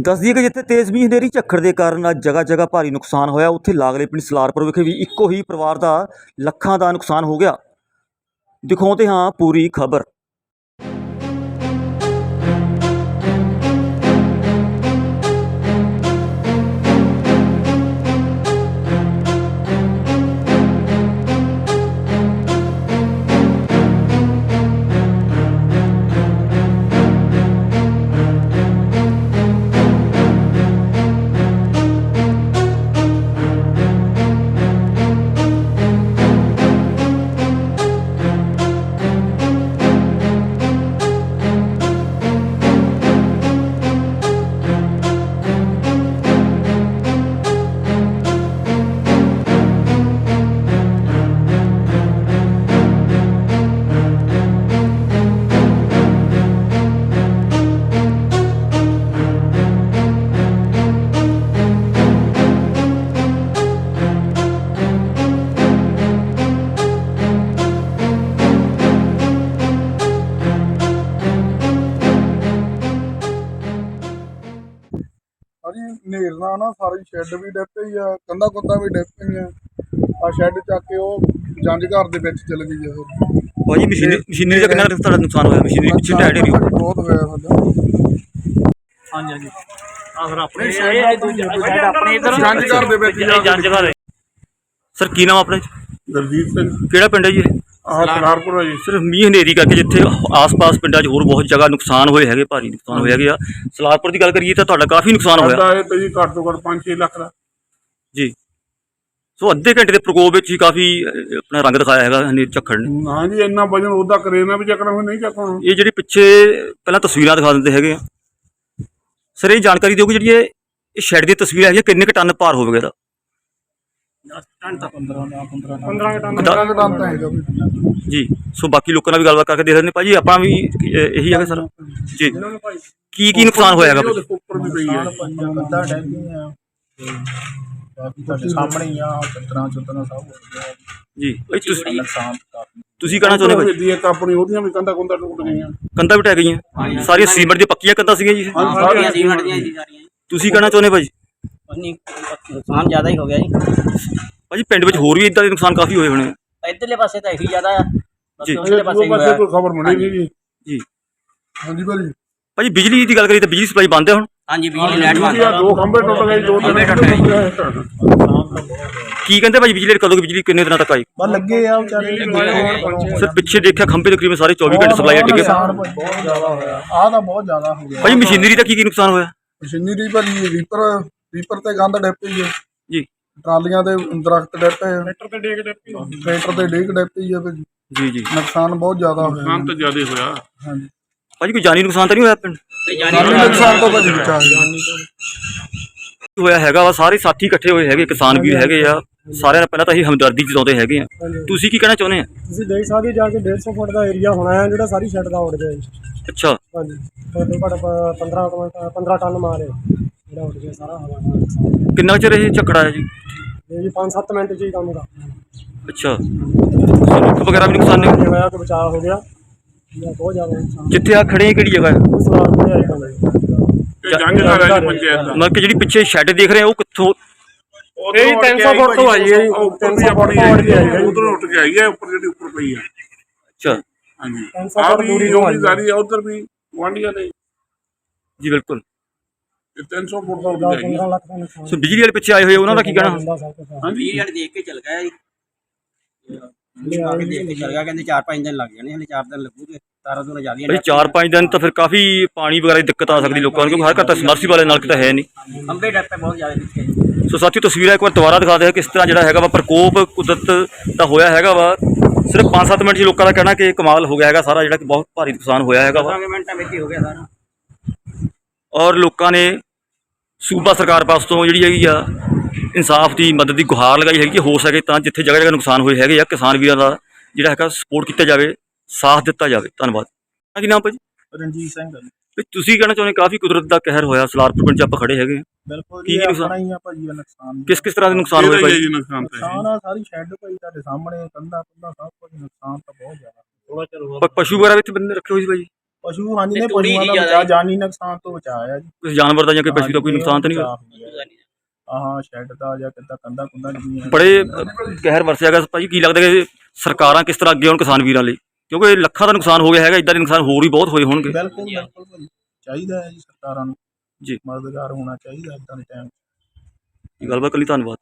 ਦੱਸ ਦਈਏ ਕਿ ਜਿੱਥੇ ਤੇਜ਼ ਮੀਂਹ ਹਨੇਰੀ ਝੱਖੜ ਦੇ ਕਾਰਨ ਅੱਜ ਜਗ੍ਹਾ ਜਗ੍ਹਾ ਭਾਰੀ ਨੁਕਸਾਨ ਹੋਇਆ, ਉੱਥੇ ਲਾਗਲੇ ਪਿੰਡ ਸਲਾਰਪੁਰ ਵਿਖੇ ਵੀ ਇੱਕੋ ਹੀ ਪਰਿਵਾਰ ਦਾ ਲੱਖਾਂ ਦਾ ਨੁਕਸਾਨ ਹੋ ਗਿਆ। ਦਿਖਾਉਂਦੇ ਹਾਂ ਪੂਰੀ ਖਬਰ। ਨਾਲ ਨਾ ਸਾਰੀ ਸ਼ੈੱਡ ਵੀ ਡਿੱਗ ਪਈ ਆ ਕੰਧਾਂ ਕੁੰਧਾਂ ਵੀ ਡਿੱਗ ਪਈਆਂ। ਆ ਸ਼ੈੱਡ ਚੱਕ ਕੇ ਉਹ ਜੰਜ ਘਰ ਦੇ ਵਿੱਚ ਚਲ ਗਈ ਫਿਰ। ਭਾਜੀ ਮਸ਼ੀਨਰੀ ਮਸ਼ੀਨਰੀ ਦਾ ਕਿੰਨਾ ਕੁ ਤੁਹਾਡਾ ਨੁਕਸਾਨ ਹੋਇਆ? ਮਸ਼ੀਨਰੀ ਪਿੱਛੇ ਢਹਿ ਢੇਰੀ ਭਾਜੀ ਬਹੁਤ ਹੋਇਆ ਸਾਡਾ। ਹਾਂਜੀ ਹਾਂਜੀ। ਆ ਫਿਰ ਆਪਣੇ ਇਹ ਦੂਜਾ ਆਪਣੇ ਇਧਰ ਜੰਜ ਘਰ ਦੇ ਵਿੱਚ ਜਾ ਕੇ ਜੰਜ ਘਰ ਸਰ ਕੀ ਨਾਮ ਆਪਣਾ? ਜੀ? ਦਲਜੀਤ ਸਿੰਘ। ਕਿਹੜਾ ਪਿੰਡ ਹੈ ਜੀ ਇਹ? ਆਹ ਸਲਾਰਪੁਰ ਜੀ। ਸਿਰਫ ਮੀਂਹ ਹਨੇਰੀ ਕਰਕੇ ਜਿੱਥੇ ਆਸ-ਪਾਸ ਪਿੰਡਾਂ 'ਚ ਹੋਰ ਬਹੁਤ ਜਗ੍ਹਾ ਨੁਕਸਾਨ ਹੋਏ ਹੈਗੇ ਭਾਰੀ ਨੁਕਸਾਨ ਹੋਇਆ ਗਿਆ ਸਲਾਰਪੁਰ ਦੀ ਗੱਲ ਕਰੀਏ ਤਾਂ ਤੁਹਾਡਾ ਕਾਫੀ ਨੁਕਸਾਨ ਹੋਇਆ। ਸਾਡਾ ਇਹ ਤੇ ਜੀ ਘੱਟ ਤੋਂ ਘੱਟ 5-6 ਲੱਖ ਦਾ। ਜੀ। ਸੋ ਅੱਧੇ ਘੰਟੇ ਦੇ ਪ੍ਰਕੋਪ ਵਿੱਚ ਹੀ ਕਾਫੀ ਅਹ, ਆਪਣਾ ਰੰਗ ਦਿਖਾਇਆ ਹੈਗਾ ਹਨੇਰ ਝੱਖੜ ਨੇ। ਹਾਂ ਜੀ ਇੰਨਾ ਵਜਨ ਉਹਦਾ ਕਰੇਨਾ ਵੀ ਚੱਕਣਾ ਹੋਵੇ ਨਹੀਂ ਚੱਕਣਾ। ਇਹ ਜਿਹੜੀ ਪਿੱਛੇ ਪਹਿਲਾਂ ਤਸਵੀਰਾਂ ਦਿਖਾ ਦਿੰਦੇ ਹੈਗੇ ਆ। ਸਰ ਇਹ ਜਾਣਕਾਰੀ ਦਿਓ ਕਿ ਜਿਹੜੀ ਇਹ ਇਹ ਸ਼ੈੱਡ ਦੀ ਤਸਵੀਰ ਹੈਗੀ ਆ, ਕਿੰਨੇ ਕੁ ਟਨ ਭਾਰ ਹੋਵੇਗਾ ਇਹਦਾ? 15 15 15 ਟਨ ਤਾਂ ਹੈਗਾ ਵੀ ਜੀ ਸੋ ਬਾਕੀ ਲੋਕਾਂ ਨਾਲ ਵੀ ਗੱਲਬਾਤ ਕਰਕੇ ਦੇਖਦੇ ਨੇ ਭਾਜੀ ਆਪਾਂ ਵੀ ਇਹ- ਇਹੀ ਹੈਗਾ ਸਰ। ਜੀ। ਕੀ ਕੀ ਨੁਕਸਾਨ ਹੋਇਆ ਹੈਗਾ ਭਾਜੀ? ਉਹਦੇ ਉੱਪਰ ਵੀ ਪਈ ਹੈ ਕੰਧਾਂ ਡਹਿ ਗਈਆਂ ਤੇ ਬਾਕੀ ਤੁਹਾਡੇ ਸਾਹਮਣੇ ਹੀ ਆ ਚੰਦਰਾਂ ਚੰਦਰਾਂ ਸਭ ਹੋ ਗਿਆ ਜੀ ਇਹ ਤੁਸੀਂ ਨੁਕਸਾਨ ਕਾਫੀ ਤੁਸੀਂ ਕਹਿਣਾ ਚਾਹੁੰਦੇ ਭਾਜੀ ਦੀ ਇੱਕ ਆਪਣੀ ਉਹਦੀਆਂ ਵੀ ਕੰਧਾਂ ਕੁੰਧਾਂ ਟੁੱਟ ਗਈਆਂ ਕੰਧਾਂ ਵੀ ਟਹਿ ਗਈਆਂ। ਸਾਰੀਆਂ ਸੀਮੈਂਟ ਦੀਆਂ ਪੱਕੀਆਂ ਕੰਧਾਂ ਸੀਗੀਆਂ ਜੀ। ਇਹ? ਸਾਰੀਆਂ ਸੀਮੈਂਟ ਦੀਆਂ ਜੀ ਸਾਰੀਆਂ। ਤੁਸੀਂ ਕਹਿਣਾ ਚਾਹੁੰਦੇ ਭਾਜੀ ਉਨੀ ਨੁਕਸਾਨ ਜ਼ਿਆਦਾ ਹੀ ਹੋ ਗਿਆ ਜੀ। ਭਾਜੀ ਪਿੰਡ ਵਿੱਚ ਹੋਰ ਵੀ ਇਦਾਂ ਦੇ ਨੁਕਸਾਨ ਕਾਫੀ ਹੋਏ ਹੋਣੇ ਆ। ਇਧਰਲੇ ਪਾਸੇ ਤਾਂ ਇਹੀ ਜ਼ਿਆਦਾ ਆ। ਜੀ। ਉਧਰਲੇ ਪਾਸੇ ਹੀ ਪਾਸੇ ਹੋਇਆ। ਕੋਈ ਖਬਰ ਮਿਲੀ ਨਹੀਂ ਜੀ। ਜੀ ਹਾਂਜੀ ਭਾਜੀ। ਭਾਜੀ ਬਿਜਲੀ ਦੀ ਗੱਲ ਕਰੀਏ ਤਾਂ ਬਿਜਲੀ ਸਪਲਾਈ ਬੰਦ ਹੈ ਹੁਣ? ਹਾਂਜੀ ਬਿਜਲੀ ਲਾਈਟ ਬੰਦ ਆ ਦੋ ਖੰਭੇ ਟੁੱਟ ਗਏ ਦੋ ਖੰਭੇ ਟੁੱਟ ਗਏ। ਕੀ ਕਹਿੰਦੇ ਭਾਜੀ ਬਿਜਲੀ ਕਦੋਂ ਕੁ ਬਿਜਲੀ ਕਿੰਨੇ ਦਿਨਾਂ ਤੱਕ ਆਈ ਬਸ ਲੱਗੇ ਆ ਵਿਚਾਰੇ। ਸਰ ਪਿੱਛੇ ਦੇਖਿਆ ਖੰਭੇ ਤਕਰੀਬਨ ਸਾਰੇ 24 ਘੰਟੇ ਸਪਲਾਈ ਡਿੱਗੇ ਨੁਕਸਾਨ ਬਹੁਤ ਜ਼ਿਆਦਾ ਹੋਇਆ। ਆਹ ਤਾਂ ਬਹੁਤ ਜ਼ਿਆਦਾ ਹੋ ਗਿਆ। ਭਾਜੀ ਮਸ਼ੀਨਰੀ ਦਾ ਕੀ ਕੀ ਨੁਕਸਾਨ ਹੋਇਆ? ਮਸ਼ੀਨਰੀ ਭਾਜੀ ਰੀਪਰ ਰੀਪਰ ਤੇ ਗੰਦ ਡਿੱਗ ਪਈ ਹੈ ਜੀ। ਟਰਾਲੀਆਂ ਤੇ ਦਰਖਤ ਡਿੱਗ ਪਏ ਟਰੈਕਟਰ ਤੇ ਡੇਗ ਪਈ ਟਰੈਕਟਰ ਤੇ ਡੇਗ ਡਿੱਗ ਪਈ ਹੈ ਭਾਜੀ ਜੀ ਜੀ। ਨੁਕਸਾਨ ਬਹੁਤ ਜ਼ਿਆਦਾ ਹੋਇਆ। ਨੁਕਸਾਨ ਤਾਂ ਜ਼ਿਆਦਾ ਹੋਇਆ। ਹਾਂਜੀ। ਭਾਜੀ ਕੋਈ ਜਾਨੀ ਨੁਕਸਾਨ ਤਾਂ ਨਹੀਂ ਹੋਇਆ ਪਿੰਡ? ਜਾਨੀ ਨੁਕਸਾਨ ਤੋਂ ਭਾਜੀ ਬਚਾ ਹੋਇਆ। ਹੈਗਾ ਵਾ ਸਾਰੇ ਸਾਥੀ ਇਕੱਠੇ ਹੋਏ ਹੈਗੇ ਕਿਸਾਨ ਵੀ ਹੈਗੇ ਆ। ਸਾਰਿਆਂ ਨਾਲ ਪਹਿਲਾਂ ਤਾਂ ਅਸੀਂ ਹਮਦਰਦੀ ਜਤਾਉਂਦੇ ਹੈਗੇ ਆ। ਤੁਸੀਂ ਕੀ ਕਹਿਣਾ ਚਾਹੁੰਦੇ ਆ? ਤੁਸੀਂ ਦੇਖ ਸਕਦੇ ਹੋ ਜਾ ਕੇ 150 ਫੁੱਟ ਦਾ ਏਰੀਆ ਹੋਣਾ ਹੈ ਜਿਹੜਾ ਸਾਰੀ ਸ਼ੈੱਡ ਦਾ ਉੱਡ ਗਿਆ ਜੀ। ਅੱਛਾ। ਹਾਂਜੀ। ਘੱਟ ਪ- 15 ਕੁ- 15 ਟਨ ਮਾਲ ਹੈ। ਜਿਹੜਾ ਉੱਡ ਗਿਆ ਸਾਰਾ ਹਵਾ ਨਾਲ ਨੁਕਸਾਨ। ਕਿੰਨਾ ਕੁ ਚਿਰ ਇਹ ਝੱਕੜਾ ਹੈ ਜੀ? ਇਹ ਜੀ 5-7 ਮਿੰਟ 'ਚ ਹੀ ਕੰਮ ਕਰਦਾ ਅੱਛਾ। ਸੋ ਰੁੱਖ ਵਗੈਰਾ ਵੀ ਨੁਕਸਾਨ ਨੇ ਇਹ ਹੋਇਆ ਕਿ ਬਚਾਅ ਹੋ ਗਿਆ। ਇਹ ਬਹੁਤ ਜ਼ਿਆਦਾ ਨੁਕਸਾਨ। ਜਿੱਥੇ ਆ ਖੜੇ ਆ ਕਿਹੜੀ ਜਗ੍ਹਾ ਹੈ? ਉਸ ਵਾਰ ਤੇ ਆਈ ਕੰਮ ਹੈ ਜੰਗ ਦਾ ਰਾਜ ਪੰਚਾਇਤ ਦਾ। ਮਤਲਬ ਕਿ ਜਿਹੜੀ ਪਿੱਛੇ ਸ਼ੈੱਡ ਦੇਖ ਰਹੇ ਆ ਉਹ ਕਿੱਥੋਂ? ਇਹ 300 ਫੁੱਟ ਤੋਂ ਆਈ ਹੈ ਜੀ। ਉੱਪਰ ਵੀ 300 ਫੁੱਟ ਆਪਣੀ ਤੋਂ ਉੱਡ ਕੇ ਆਈ ਹੈ ਉਧਰ ਉੱਠ ਕੇ ਆਈ ਹੈ ਉੱਪਰ ਜਿਹੜੀ ਉੱਪਰ ਪਈ ਹੈ। ਅੱਛਾ। ਹਾਂਜੀ। 300 ਆ ਫੁੱਟ ਵੀ ਦੂਰੀ ਜੋ ਤੋਂ ਆਈ ਵੀ ਹੈ। ਜਾਰੀ ਹੈ ਉਧਰ ਵੀ ਗੁਆਂਢੀਆਂ ਦੇ। ਜੀ ਬਿਲਕੁਲ। ਇਹ 300 ਫੁੱਟ ਤੋਂ ਦਾ ਉੱਡ ਜਾਏਗੀ 15 ਲੱਖ ਦਾ ਨੁਕਸਾਨ ਸੋ ਬਿਜਲੀ ਵਾਲੇ ਪਿੱਛੇ ਆਏ ਹੋਏ ਉਹਨਾਂ ਦਾ ਕੀ ਕਹਿਣਾ? ਹੁੰਦਾ ਸਭ ਕੁਛ। ਬਿਜਲੀ ਵਾਲੇ ਦੇਖ ਕੇ ਚਲ ਗਿਆ ਜੀ ਬਿਜਲੀ ਆ ਕੇ ਦੇਖ ਕੇ ਚਲ ਗਿਆ ਕਹਿੰਦੇ 4-5 ਦਿਨ ਲੱਗ ਜਾਣੇ ਹਲੇ 4 ਦਿਨ ਲੱਗੂਗੇ ਤਾਰਾਂ ਤੋਂ ਜ਼ਿਆਦੀਆਂ ਭਾਈ 4-5 ਦਿਨ ਤਾਂ ਫਿਰ ਕਾਫੀ ਪਾਣੀ ਵਗੈਰਾ ਦੀ ਦਿੱਕਤ ਆ ਸਕਦੀ ਲੋਕਾਂ ਨੂੰ ਕਿਉਂਕਿ ਹਰ ਘਰ ਤਾਂ ਸਮਰਸੀਬਲ ਵਾਲੇ ਨਲਕ ਤਾਂ ਹੈ ਨਹੀਂ। ਖੰਭੇ ਡੱਪੇ ਬਹੁਤ ਜ਼ਿਆਦਾ ਦਿੱਤੇ ਸੋ ਸਾਥੀਓ ਤਸਵੀਰਾਂ ਇੱਕ ਵਾਰ ਦੁਬਾਰਾ ਦਿਖਾ ਦੇ ਕਿਸ ਤਰ੍ਹਾਂ ਜਿਹੜਾ ਹੈਗਾ ਵਾ ਪ੍ਰਕੋਪ ਕੁਦਰਤ ਦਾ ਹੋਇਆ ਹੈਗਾ ਵਾ। ਸਿਰਫ 5-7 ਮਿੰਟ 'ਚ ਲੋਕਾਂ ਦਾ ਕਹਿਣਾ ਕਿ ਇਹ ਕਮਾਲ ਹੋ ਗਿਆ ਹੈਗਾ ਸਾਰਾ ਜਿਹੜਾ ਕਿ ਬਹੁਤ ਭਾਰੀ ਨੁਕਸਾਨ ਹੋਇਆ ਹੈਗਾ ਵਾ। 10 ਮਿੰਟਾਂ ਵਿੱਚ ਹੀ ਹੋ ਗਿਆ ਸਾਰਾ। ਔਰ ਲੋਕਾਂ ਨੇ ਸੂਬਾ ਸਰਕਾਰ ਪਾਸ ਤੋਂ ਜਿਹੜੀ ਹੈਗੀ ਆ ਇਨਸਾਫ ਦੀ ਮਦਦ ਦੀ ਗੁਹਾਰ ਲਗਾਈ ਹੈਗੀ ਕਿ ਹੋ ਸਕੇ ਤਾਂ ਜਿੱਥੇ ਜਗ੍ਹਾ ਜਗ੍ਹਾ ਨੁਕਸਾਨ ਹੋਏ ਹੈਗੇ ਆ ਕਿਸਾਨ ਵੀਰਾਂ ਦਾ ਜਿਹੜਾ ਹੈਗਾ ਸਪੋਰਟ ਕੀਤਾ ਜਾਵੇ ਸਾਥ ਦਿੱਤਾ ਜਾਵੇ। ਧੰਨਵਾਦ। ਕੀ ਨਾਮ ਭਾਜੀ ਰਣਜੀਤ ਸਿੰਘ ਵੀ ਤੁਸੀਂ ਕਹਿਣਾ ਚਾਹੁੰਦੇ ਕਾਫੀ ਕੁਦਰਤ ਦਾ ਕਹਿਰ ਹੋਇਆ ਸਲਾਰਪੁਰ ਪਿੰਡ 'ਚ ਆਪਾਂ ਖੜੇ ਹੈਗੇ। ਬਿਲਕੁਲ ਕੀ ਨੁਕਸਾਨ? ਆਪਣਾ ਹੀ ਆ ਭਾਜੀ ਨੁਕਸਾਨ ਕਿਸ ਕਿਸ ਤਰ੍ਹਾਂ ਦੇ ਨੁਕਸਾਨ ਹੋਏ ਭਾਈ ਨੁਕਸਾਨ ਨੁਕਸਾਨ ਆ ਸਾਰੀ ਸ਼ੈੱਡ ਭਾਈ ਤੁਹਾਡੇ ਸਾਹਮਣੇ ਕੰਧਾਂ ਕੰਧਾਂ ਸਭ ਕੁਝ ਨੁਕਸਾਨ ਤਾਂ ਬਹੁਤ ਜ਼ਿਆਦਾ। ਪ- ਪਸ਼ੂ ਵਗੈਰਾ ਵੀ ਇੱਥੇ ਬੰਦੇ ਰੱਖੇ ਹੋਏ ਸੀ ਭਾਈ ਪਸ਼ੂ ਹਾਨੀ ਨੇ ਪਸ਼ੂਆਂ ਦਾ ਜ਼ਿਆਦਾ ਜੀ। ਜਾਨੀ ਨੁਕਸਾਨ ਤੋਂ ਬਚਾਇਆ ਜੀ। ਕਿਸੇ ਜਾਨਵਰ ਦਾ ਜਾਂ ਕੋਈ ਪਸ਼ੂ ਦਾ ਕੋਈ ਨੁਕਸਾਨ ਤਾਂ ਨਹੀਂ ਹੋਇਆ? ਆਹਾਂ ਸ਼ੈੱਡ ਦਾ ਜਾਂ ਕਿੱਦਾਂ ਕੰਦਾ ਕੁੰਦਾ ਨਹੀਂ ਬੜੇ ਅ, ਕਹਿਰ ਵਰਸਿਆ ਗਿਆ ਭਾਜੀ ਕੀ ਲੱਗਦਾ ਕਿ ਸਰਕਾਰਾਂ ਕਿਸ ਤਰ੍ਹਾਂ ਅੱਗੇ ਆਉਣ ਕਿਸਾਨ ਵੀਰਾਂ ਲਈ? ਕਿਉਂਕਿ ਲੱਖਾਂ ਦਾ ਨੁਕਸਾਨ ਹੋ ਗਿਆ ਹੈਗਾ ਇਦਾਂ ਦੇ ਨੁਕਸਾਨ ਹੋਰ ਵੀ ਬਹੁਤ ਹੋਏ ਹੋਣਗੇ। ਬਿਲਕੁਲ ਬਿਲਕੁਲ ਭਾਜੀ ਚਾਹੀਦਾ ਹੈ ਜੀ ਸਰਕਾਰਾਂ ਨੂੰ। ਜੀ। ਮਦਦਗਾਰ ਹੋਣਾ ਚਾਹੀਦਾ ਇਦਾਂ ਦੇ ਟਾਈਮ ਇਹ ਗੱਲਬਾਤ ਲਈ ਧੰਨਵਾਦ।